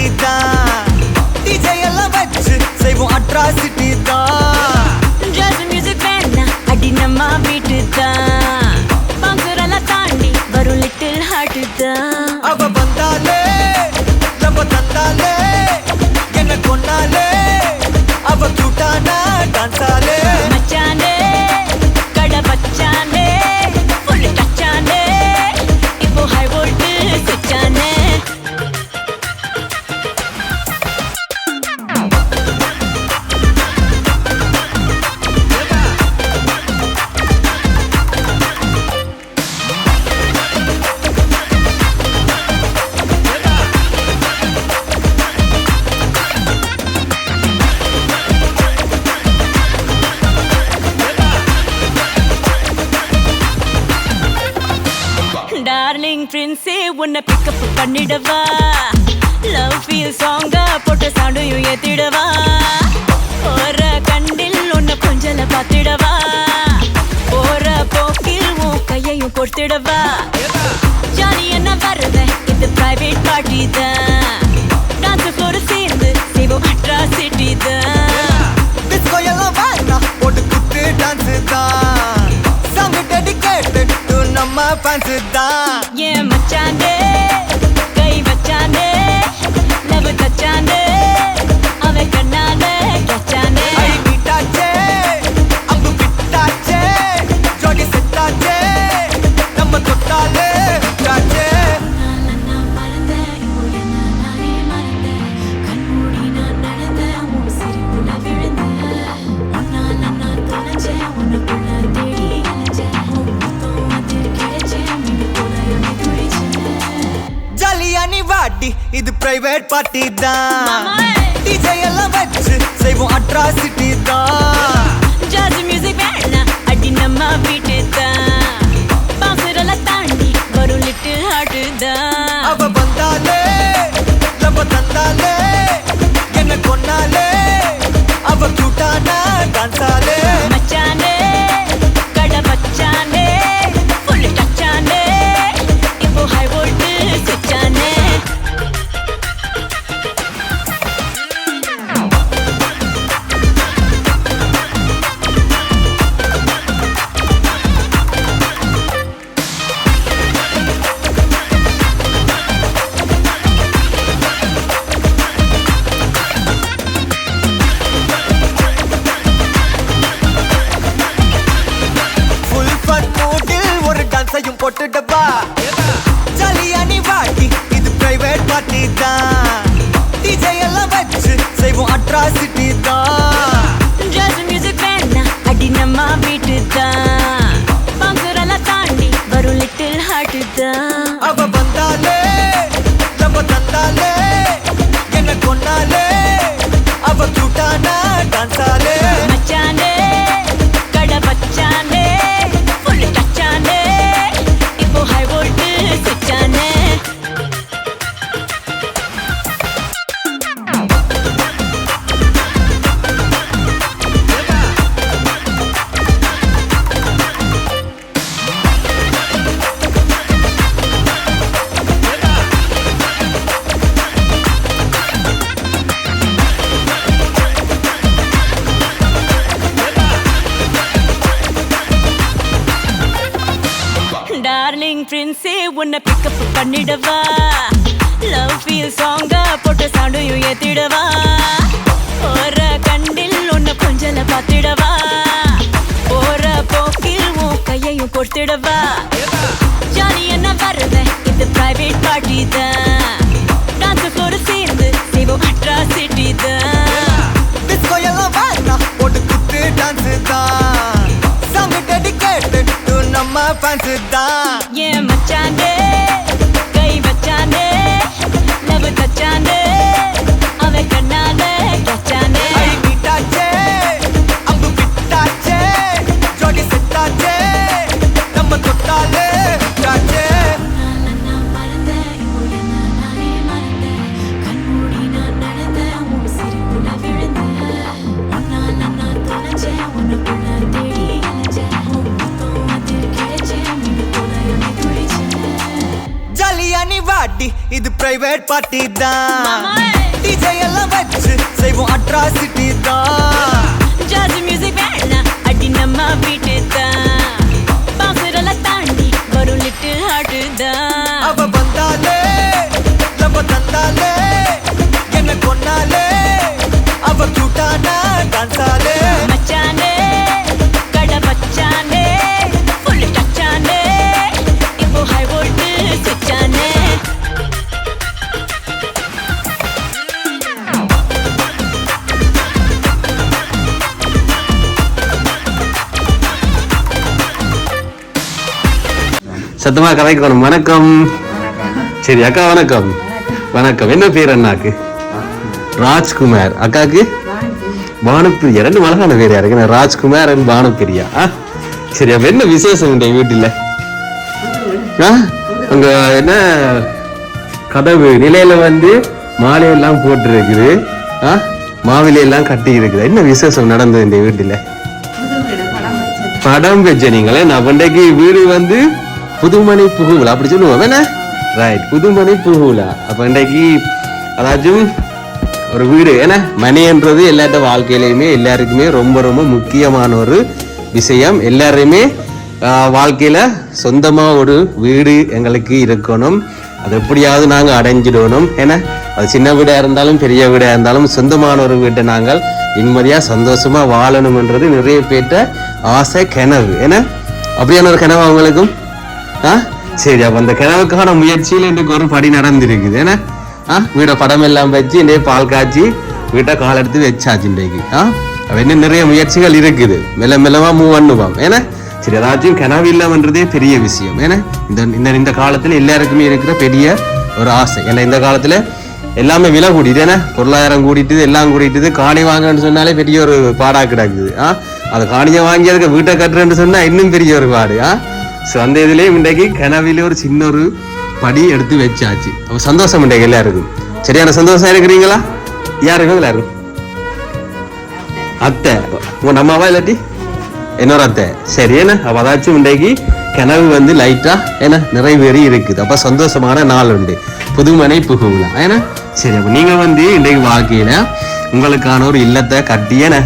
Party தான் DJ எல்லாம் வச்சு செய்வோம் அட்ராசிட்டி தான். ஜாஸ் மியூசிக் வேணா அடி நம்ம வீட்டு தான் பங்குரெல்லாம் தாண்டி வரும் லிட்டில் ஹார்ட் தான். அவ வந்தாலே நம்ம தந்தாலே என்ன கொன்னாலே. கொடுத்திடவா ஜாலி என்ன வருவேன் இது பிரைவேட் பார்ட்டி தான் டான்ஸ் ஃப்ளோர் சேர்ந்து செய்வோம் அட்ராசிட்டி தான் டிஸ்கோ எல்லாம் வேணாம் போட்டு குத்து டான்ஸ் தான் சாங் டெடிகேட்டட் டு நம்ம ஃபேன்ஸ் தான் ஏன் மச்சானே? பார்ட்டி தான். டிஜே எல்லாம் வச்சு செய்வோம் அட்ராசிட்டி தான் ஜாஸ் மியூசிக் வேணா அடி நம்ம வீட்டு தான் பாசுரெல்லாம் தாண்டி வரும் லிட்டில் ஹார்ட் தான் அவ வந்தாலே நம்ம தந்தாலே என்ன கொன்னாலே அவ கியூட்டானா டான்ஸாலே செய்வோம் அட்ராசிட்டி தான் டார்லிங் பிரின்ஸே உன்னை பிக்கப் பண்ணிடவா? லவ் ஃபீல் சாங்கா போட்ட சவுண்டையும் ஏத்திடவா? போற கண்டில் உன்னை கொஞ்சல பார்த்திடவா? போற போக்கில் உன் கையையும் கொடுத்திடவா? ஜாலி என்ன வருவேன் இது பிரைவேட் பார்ட்டி தான் டான்ஸ் ஃப்ளோர் சேர்ந்து செய்வோம் அட்ராசிட்டி தான் டிஸ்கோ எல்லாம் வேணாம் போட்டு குத்து டான்ஸ் தான். சாங் டெடிகேட்டட் டு நம்ம ஃபேன்ஸ் தான். ஏன் மச்சானே? பார்ட்டி இது பிரைவேட் பார்ட்டி தான். டிஜே எல்லாம் வச்சு செய்வோம் அட்ராசிட்டி தான். ஜாஸ் மியூசிக் வேணாம் அடி நம்ம வீட்டு தான். பாசுரெல்லாம் தாண்டி வரும் லிட்டில் ஹார்ட் தான். அவ வந்தாலே லவ தந்தாலே என்ன கொன்னாலே அவ கியூட்டானா டான்ஸாலே மச்சானே சத்தமா கதைக்கணும் வணக்கம். சரி அக்கா வணக்கம். வணக்கம். என்ன பேர் அண்ணாக்கு? ராஜ்குமார். அக்காக்கு? பானுப்பிரியா. ரெண்டு அழகான பேர் யாருக்கு ராஜ்குமார் அண்ட் பானுப்பிரியா. ஆ? சரி அப்ப என்ன விசேஷம் உடைய வீட்டுல? ஆ? அங்க என்ன? கதவு நிலையில வந்து மாலையெல்லாம் போட்டு இருக்குது ஆ? மாவிலை எல்லாம் கட்டி இருக்குது என்ன விசேஷம் நடந்தது இந்த வீட்டுல? படம் வச்ச நீங்களே நான் பண்டைக்கு வீடு வந்து புதுமனை புகுவிழா அப்படி சொல்லுவோம். என்ன? ரைட் புதுமனை புகுவிழா அப்ப இன்றைக்கு அதாச்சும் ஒரு வீடு ஏன்னா மணின்றது எல்லாத்த வாழ்க்கையிலையுமே எல்லாருக்குமே ரொம்ப ரொம்ப முக்கியமான ஒரு விஷயம். எல்லாருமே வாழ்க்கையில் வாழ்க்கையில சொந்தமா ஒரு வீடு எங்களுக்கு இருக்கணும். அது எப்படியாவது நாங்கள் அடைஞ்சிடணும். ஏன்னா அது சின்ன வீடாக இருந்தாலும் பெரிய வீடாக இருந்தாலும் சொந்தமான ஒரு வீட்டை நாங்கள் நிம்மதியாக சந்தோஷமாக வாழணும்ன்றது நிறைய பேர்ட்ட ஆசை கனவு. ஏன்னா அப்படியான ஒரு கனவு அவங்களுக்கும்? ஆ? சரி அப்ப அந்த கிழவுக்கான முயற்சியில் இன்றைக்கு ஒரு படி நடந்திருக்குது. ஏன்னா ஆ? வீட படம் எல்லாம் வச்சு இன்றைய பால் காய்ச்சி வீட்டை கால் எடுத்து வச்சாச்சு இன்றைக்கு. ஆ? அப்போ இன்னும் நிறைய முயற்சிகள் இருக்குது. மெல்ல மெல்லவா மூவ் பண்ணுவோம் ஏன்னா சரி ஏதாச்சும் கனவு இல்லைன்றதே பெரிய விஷயம். ஏன்னா இந்த இந்த இந்த காலத்துல எல்லாருக்குமே இருக்கிற பெரிய ஒரு ஆசை. ஏன்னா இந்த காலத்துல எல்லாமே விலை கூட்டிட்டு ஏன்னா பொருளாதாரம் கூட்டிட்டு எல்லாம் கூட்டிட்டு காணி வாங்கன்னு சொன்னாலே பெரிய ஒரு பாடா கிடக்குது. ஆ? அது காணியை வாங்கி அதுக்கு வீட்டை கட்டுறேன்னு சொன்னா இன்னும் பெரிய ஒரு பாடு. ஆ? ஸோ அந்த இதுலயே இன்றைக்கு கனவிலே ஒரு சின்ன ஒரு படி எடுத்து வச்சாச்சு. அப்ப சந்தோஷம் இன்றைக்கு எல்லாருக்கும். சரியான சந்தோஷம் இருக்கிறீங்களா? யாருக்கும் எல்லாரும் அத்தை. உன் அம்மாவா இல்லாட்டி? இன்னொரு அத்தை. சரி என்ன? அப்போ அதாச்சும் இன்றைக்கு கனவு வந்து லைட்டா ஏன்னா நிறைவேறி இருக்குது. அப்ப சந்தோஷமான நாள் உண்டு. புதுமனை புகுங்களா ஏன்னா சரி அப்போ நீங்க வந்து இன்றைக்கு வாழ்க்கையில உங்களுக்கான ஒரு இல்லத்தை கட்டி என்ன?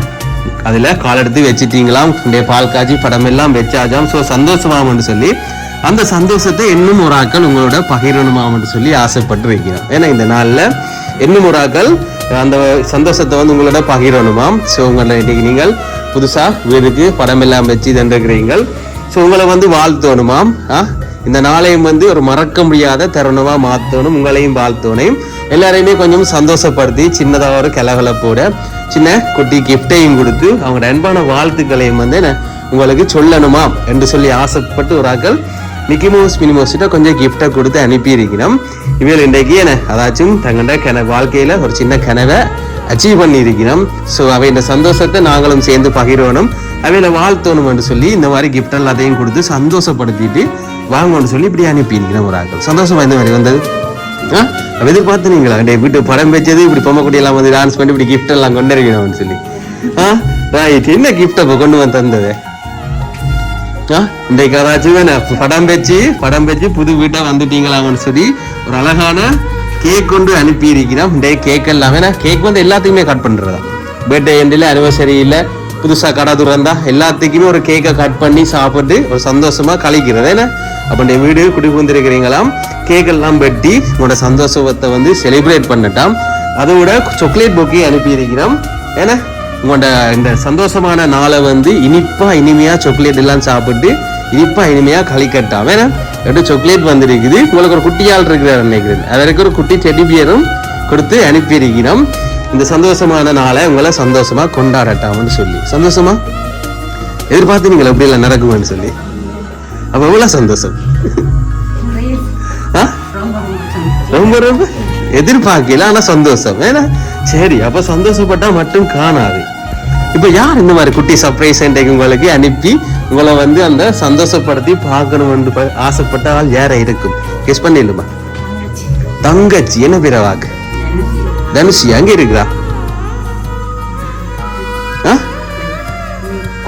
அதில் கால் எடுத்து வச்சிட்டீங்களாம். இன்றைய பால் காய்ச்சி படம் எல்லாம் வச்சாஜாம் ஸோ சந்தோஷமாமன்னு சொல்லி அந்த சந்தோஷத்தை இன்னும் ஒரு ஆக்கள் உங்களோட பகிரணுமாம்னு சொல்லி ஆசைப்பட்டு வைக்கிறோம் ஏன்னா இந்த நாள்ல இன்னும் ஒரு ஆக்கள் அந்த சந்தோஷத்தை வந்து உங்களோட பகிரணுமாம். ஸோ உங்களை இன்றைக்கு நீங்கள் புதுசா வீடுக்கு படம் எல்லாம் வச்சு தந்துருக்கிறீங்கள் ஸோ உங்களை வந்து வாழ்த்தணுமாம். ஆ? இந்த நாளையும் வந்து ஒரு மறக்க முடியாத தருணமாக மாத்தணும் உங்களையும் வாழ்த்தோனையும் எல்லாரையுமே கொஞ்சம் சந்தோஷப்படுத்தி சின்னதாக ஒரு கலகலப்போட சின்ன குட்டி கிஃப்டையும் கொடுத்து அவங்களோட அன்பான வாழ்த்துக்களையும் வந்து என்ன உங்களுக்கு சொல்லணுமா என்று சொல்லி ஆசைப்பட்டு ஒரு ஆக்கள் மிக்கிமோஸ் மினிமோஸ்கிட்ட கொஞ்சம் கிஃப்டை கொடுத்து அனுப்பியிருக்கிறோம். இவையில் இன்றைக்கு என்ன அதாச்சும் தங்கண்ட கன வாழ்க்கையில ஒரு சின்ன கனவை அச்சீவ் பண்ணியிருக்கிறோம். ஸோ அவை இந்த சந்தோஷத்தை நாங்களும் சேர்ந்து பகிரணும். அவையில வாழ்த்தணும் என்று சொல்லி இந்த மாதிரி கிஃப்ட் எல்லாத்தையும் கொடுத்து சந்தோஷப்படுத்திட்டு வாங்கணும்னு சொல்லி இப்படி அனுப்பியிருக்கிறோம் ஒரு ஆக்கள் சந்தோஷமா இந்த மாதிரி வந்தது? ஆ? எதிர்பார்த்து நீங்களா டே வீட்டு படம் வச்சது இப்படி பொம்மை எல்லாம் வந்து டான்ஸ் பண்ணி இப்படி கிஃப்ட் எல்லாம் கொண்டு இருக்கணும்னு சொல்லி. ஆ? ரைட் என்ன கிஃப்ட் அப்போ கொண்டு வந்து தந்தது? இன்றைக்கு ஏதாச்சும் என்ன? படம் வச்சு படம் வச்சு புது வீட்டா வந்துட்டீங்களாம்னு சொல்லி ஒரு அழகான கேக் கொண்டு அனுப்பி இருக்கிறோம் இன்றைய கேக் எல்லாம். நான் கேக் வந்து எல்லாத்துக்குமே கட் பண்ணுறதா பர்த்டே எண்டில் அனிவர்சரி இல்லை புதுசாக கடை துறந்தா எல்லாத்துக்குமே ஒரு கேக்கை கட் பண்ணி சாப்பிட்டு ஒரு சந்தோஷமாக கழிக்கிறது. ஏன்னா அப்போ இந்த வீடு குடி புகுந்திருக்கிறீங்களாம் கேக் எல்லாம் வெட்டி உங்களோட சந்தோஷத்தை வந்து செலிப்ரேட் பண்ணட்டாம். அதோட சாக்லேட் பொக்கே அனுப்பி இருக்கிறோம் ஏன்னா உங்களோட இந்த சந்தோஷமான நாளை வந்து இனிப்பா இனிமையா சாக்லேட் எல்லாம் சாப்பிட்டு இனிப்பா இனிமையா கழிக்கட்டா வேணா? ரெண்டு சாக்லேட் வந்திருக்குது. உங்களுக்கு ஒரு குட்டியால் இருக்கிறார் நினைக்கிறேன். அதற்கு ஒரு குட்டி டெடிபியரும் கொடுத்து அனுப்பியிருக்கிறோம். இந்த சந்தோஷமான நாளை உங்களை சந்தோஷமா கொண்டாடட்டாம்னு சொல்லி. சந்தோஷமா? எதிர்பார்த்து நீங்கள் எப்படி எல்லாம் நடக்குமான்னு சொல்லி. அப்போ எவ்வளோ சந்தோஷம்? ஆ? ரொம்ப ரொம்ப. எதிர்பார்க்கல ஆனால் சந்தோஷம். ஏன்னா சரி அப்போ சந்தோஷப்பட்டால் மட்டும் காணாது. இப்ப யார் இந்த மாதிரி குட்டி சர்ப்ரைஸ் உங்களுக்கு அனுப்பி உங்களை வந்து அந்த சந்தோஷப்படுத்தி பார்க்கணும் ஆசைப்பட்ட ஆள் யார இருக்கும்? கெஸ் பண்ணிடுமா தங்கச்சி என்ன பிறவாக்கு? வாக்கு தனுஷி அங்க இருக்கிறா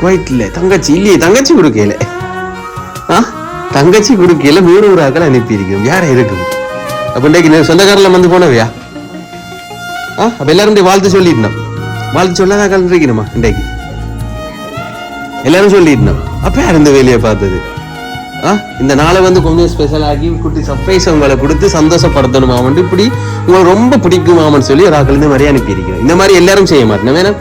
குவைட்ல தங்கச்சி இல்லையே. தங்கச்சி கொடுக்கல. ஆ? தங்கச்சி கொடுக்கல. வேறு ஒரு ஆக்கள் அனுப்பி யார இருக்கும்? அப்ப இன்றைக்கு சொந்தக்காரில் வந்து போனவையா? ஆ? அப்ப எல்லாரும் வாழ்த்து சொல்லிடணும். வாழ்த்து சொல்லாத கலந்துருக்கணுமா இன்றைக்கு எல்லாரும் சொல்லிடணும் அப்ப யார் இந்த வேலையை பார்த்தது ஆ இந்த நாளை வந்து கொஞ்சம் ஸ்பெஷல் ஆகி குட்டி சர்ப்ரைஸ் உங்களை கொடுத்து சந்தோஷப்படுத்தணுமாமன்ட்டு இப்படி உங்களுக்கு ரொம்ப பிடிக்குமாமன்னு சொல்லி ஒரு ஆக்கள் இந்த மாதிரி அனுப்பியிருக்கிறேன் இந்த மாதிரி எல்லாரும் செய்ய மாட்டேன் வேணாம்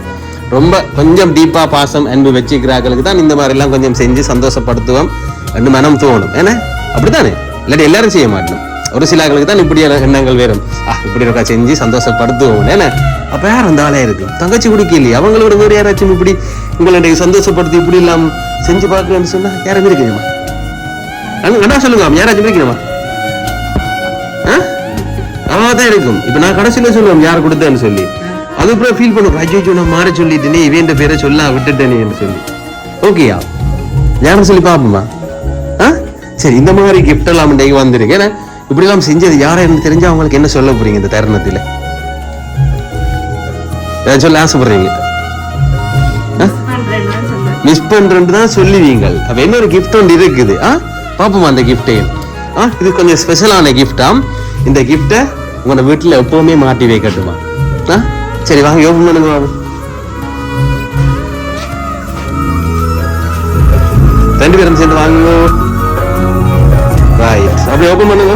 ரொம்ப கொஞ்சம் டீப்பா பாசம் அன்பு வச்சுக்கிறாக்களுக்கு தான் இந்த மாதிரி எல்லாம் கொஞ்சம் செஞ்சு சந்தோஷப்படுத்துவோம் ரெண்டு மனம் தோணும் ஏன்னா அப்படித்தானே இல்லாட்டி எல்லாரும் செய்ய மாட்டோம் ஒரு சிலர்களுக்கு தான் இப்படி எண்ணங்கள் வரும். ஆ இப்படி இருக்கா செஞ்சு சந்தோஷப்படுத்துவோம் ஏன்னா அப்ப யார் அந்த ஆளே இருக்கும்? தங்கச்சி குடிக்கலையே அவங்களோட வேறு யாராச்சும் இப்படி உங்களை சந்தோஷப்படுத்தி இப்படி இல்லாமல் செஞ்சு பார்க்கலாம்னு சொன்னா யாரும் இருக்குமா அண்ணா சொல்லுங்க யாராச்சும் இருக்கணுமா? அவா தான் இருக்கும். இப்ப நான் கடைசியில சொல்லுவேன் யார் கொடுத்தேன்னு சொல்லி. அதுக்கப்புறம் ஃபீல் பண்ணும் ஐயோ நான் மாற சொல்லிட்டேனே இவன் பேரை சொல்ல விட்டுட்டேனேன்னு சொல்லி. ஓகேயா யாரும் சொல்லி பார்ப்போமா? ஆ? சரி இந்த மாதிரி கிஃப்ட் எல்லாம் இன்றைக்கு வந்திருக்கு. ஏன்னா இப்படிலாம் செஞ்சது யாரை தெரிஞ்சா அவங்களுக்கு என்ன சொல்ல போறீங்க இந்த தருணத்துல? சொல்ல ஆசைப்படுறீங்க மிஸ் பண்றேன்னு தான் சொல்லுவீங்க அப்ப என்ன ஒரு கிஃப்ட் ஒன்று இருக்குது? ஆ? பாப்போம் அந்த கிஃப்டையும் ஆ இது கொஞ்சம் ஸ்பெஷலான கிஃப்டாம் இந்த கிஃப்டை உங்களோட வீட்டுல எப்பவுமே மாட்டி வைக்கட்டுமா? ஆ? சரி வாங்க யோகம் பண்ணுங்க வாங்க. ரெண்டு பேரும் சேர்ந்து வாங்குங்க ரைட் அப்படி ஓப்பன் பண்ணுங்க.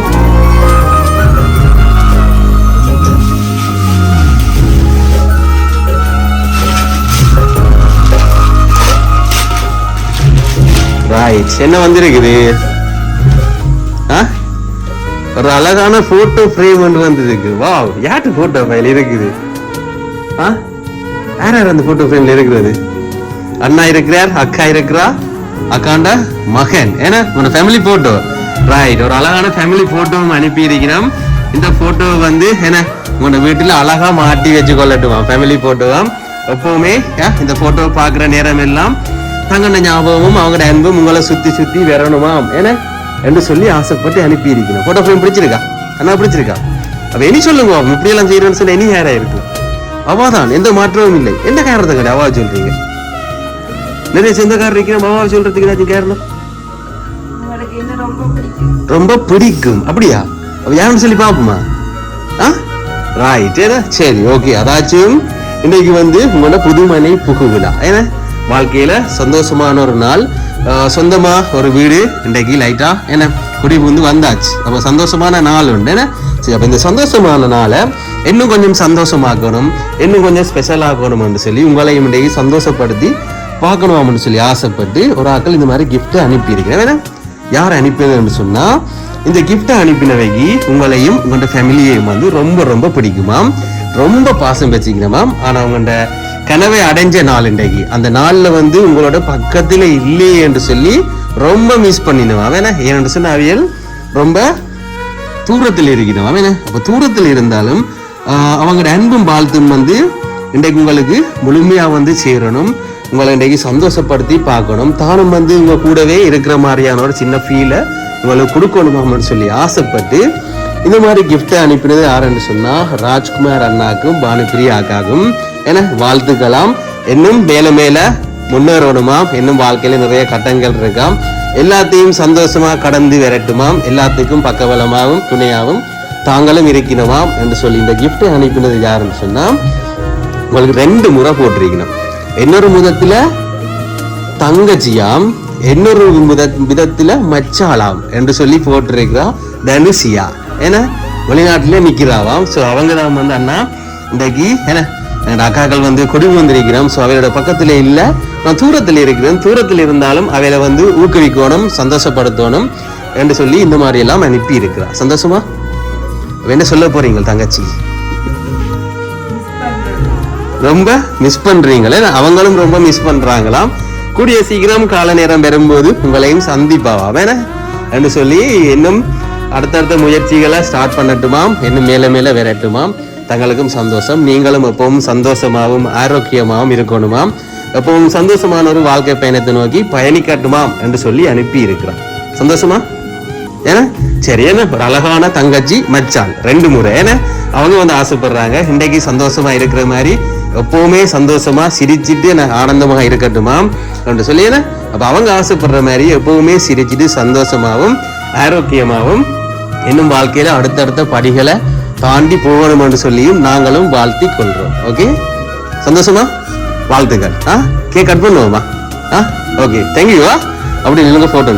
ரைட் என்ன வந்திருக்குது? ஆ? ஒரு அழகான போட்டோ ஃப்ரேம் ஒன்று வந்திருக்கு. வாவ் யார்ட்டு போட்டோ ஃபைல் இருக்குது? ஆ? யார் யார் அந்த போட்டோ ஃப்ரேம்ல இருக்கிறது? அண்ணா இருக்கிறார் அக்கா இருக்கிறா? அக்காண்டா? மகன். ஏன்னா உன்னோட ஃபேமிலி போட்டோ ரைட் ஒரு அழகான ஃபேமிலி போட்டோவும் அனுப்பி இருக்கிறோம். இந்த போட்டோ வந்து என்ன உங்களோட வீட்டுல அழகா மாட்டி வச்சு கொள்ளட்டுவான் ஃபேமிலி போட்டோவாம் எப்பவுமே இந்த போட்டோ பார்க்குற நேரம் எல்லாம் தங்கண்ட ஞாபகமும் அவங்களோட அன்பும் உங்களை சுத்தி சுத்தி வரணுமாம் ஏன்னா என்று சொல்லி ஆசைப்பட்டு அனுப்பி இருக்கணும் போட்டோ ஃப்ரேம் பிடிச்சிருக்கா? அண்ணா பிடிச்சிருக்கா? அப்ப இனி சொல்லுங்க அவன் இப்படி எல்லாம் செய்யறேன்னு சொல்லி இனி யாரா இருக்கும். அவாதான் எந்த மாற்றமும் இல்லை. என்ன காரணத்தை கிடையாது அவா சொல்றீங்க? நிறைய சொந்தக்காரர் இருக்கிற அவாவை சொல்றதுக்கு ஏதாச்சும் காரணம்? ரொம்ப பிடிக்கும். அப்படியா? அப்ப யாருன்னு சொல்லி பாப்போமா ஆ? ரைட் சரி ஓகே அதாச்சும் இன்னைக்கு வந்து உங்களோட புதுமனை புகுவிழா. ஏன்னா வாழ்க்கையில சந்தோஷமான ஒரு நாள். சொந்தமாக சொந்தமா ஒரு வீடு இன்றைக்கு லைட்டா என்ன? குடி வந்து வந்தாச்சு. அப்போ சந்தோஷமான நாள் உண்டு என்ன? சரி அப்போ இந்த சந்தோஷமான நாளை இன்னும் கொஞ்சம் சந்தோஷமாக்கணும் இன்னும் கொஞ்சம் ஸ்பெஷலாகணும்னு சொல்லி உங்களையும் இன்றைக்கு சந்தோஷப்படுத்தி பார்க்கணும்னு சொல்லி ஆசைப்பட்டு ஒரு ஆக்கள் இந்த மாதிரி gift அனுப்பியிருக்கிறேன் வேணா யார் அனுப்பினதுன்னு சொன்னா இந்த கிஃப்ட்டை அனுப்பினவைக்கு உங்களையும் உங்களோட ஃபேமிலியையும் வந்து ரொம்ப ரொம்ப பிடிக்குமாம். ரொம்ப பாசம் வச்சுக்கணுமாம் ஆனால் உங்கள்கிட்ட கனவை அடைஞ்ச நாள் இன்றைக்கு. அந்த நாளில் வந்து உங்களோட பக்கத்தில் இல்லையே என்று சொல்லி ரொம்ப மிஸ் பண்ணினவாம் வேணா ஏன்னு சொன்ன அவியல் ரொம்ப தூரத்தில் இருக்கிறவன் அவன் அப்போ தூரத்தில் இருந்தாலும் அவங்களோட அன்பும் வாழ்த்தும் வந்து இன்றைக்கு உங்களுக்கு முழுமையாக வந்து சேரணும். உங்களை இன்றைக்கு சந்தோஷப்படுத்தி பார்க்கணும். தானும் வந்து உங்கள் கூடவே இருக்கிற மாதிரியான ஒரு சின்ன ஃபீலை உங்களுக்கு கொடுக்கணுமான்னு சொல்லி ஆசைப்பட்டு இந்த மாதிரி கிஃப்டை அனுப்பினது யாருன்னு சொன்னால் ராஜ்குமார் அண்ணாக்கும் பானுபிரியா அக்காக்கும் என வாழ்த்துக்கலாம். இன்னும் மேல மேல முன்னேறணுமாம். இன்னும் வாழ்க்கையில நிறைய கட்டங்கள் இருக்காம். எல்லாத்தையும் சந்தோஷமா கடந்து விரட்டுமாம். எல்லாத்துக்கும் பக்கபலமாகவும் துணையாகவும் தாங்களும் இருக்கணுமாம் என்று சொல்லி இந்த gift அனுப்பினது யாருன்னு சொன்னா உங்களுக்கு ரெண்டு முறை போட்டிருக்கணும். இன்னொரு முதத்துல தங்கச்சியாம். இன்னொரு வித விதத்துல மச்சாளாம் என்று சொல்லி போட்டிருக்கிறா தனுஷியா. ஏன்னா வெளிநாட்டுல நிக்கிறாவாம் சோ அவங்க தான் வந்து அண்ணா இன்றைக்கு ஏன்னா என்னோட அக்காக்கள் வந்து கொடி வந்திருக்கிறோம். ஸோ அவையோட பக்கத்துல இல்லை. நான் தூரத்தில் இருக்கிறேன். தூரத்தில் இருந்தாலும் அவையில வந்து ஊக்குவிக்கணும் சந்தோஷப்படுத்தணும் என்று சொல்லி இந்த மாதிரி எல்லாம் அனுப்பி இருக்கிறா சந்தோஷமா? என்ன சொல்ல போறீங்க தங்கச்சி? ரொம்ப மிஸ் பண்றீங்களே? அவங்களும் ரொம்ப மிஸ் பண்றாங்களாம். கூடிய சீக்கிரம் கால நேரம் பெறும்போது உங்களையும் சந்திப்பாவா வேணா என்று சொல்லி இன்னும் அடுத்தடுத்த முயற்சிகளை ஸ்டார்ட் பண்ணட்டுமாம். இன்னும் மேல மேல விரட்டுமாம். தங்களுக்கும் சந்தோஷம் நீங்களும் எப்பவும் சந்தோஷமாகவும் ஆரோக்கியமாகவும் இருக்கணுமாம் எப்பவும் சந்தோஷமான ஒரு வாழ்க்கை பயணத்தை நோக்கி பயணிக்கட்டுமாம் என்று சொல்லி அனுப்பி இருக்கிறான் சந்தோஷமா? ஏன்னா சரி என்ன? ஒரு அழகான தங்கச்சி மச்சான். ரெண்டு முறை. ஏன்னா அவங்க வந்து ஆசைப்படுறாங்க. இன்றைக்கு சந்தோஷமா இருக்கிற மாதிரி எப்பவுமே சந்தோஷமா சிரிச்சிட்டு நான் ஆனந்தமா இருக்கட்டுமாம் என்று சொல்லி ஏன்னா அப்ப அவங்க ஆசைப்படுற மாதிரி எப்பவுமே சிரிச்சிட்டு சந்தோஷமாவும் ஆரோக்கியமாவும் இன்னும் வாழ்க்கையில அடுத்தடுத்த படிகளை தாண்டி போகணும் என்று சொல்லியும் நாங்களும் வாழ்த்தி கொள்றோம். ஓகே சந்தோஷமா? வாழ்த்துக்கள். ஆ? கேக் கட் பண்ணுவோமா? ஆ? ஓகே தேங்க்யூ அப்படி நில்லுங்க போட்டோ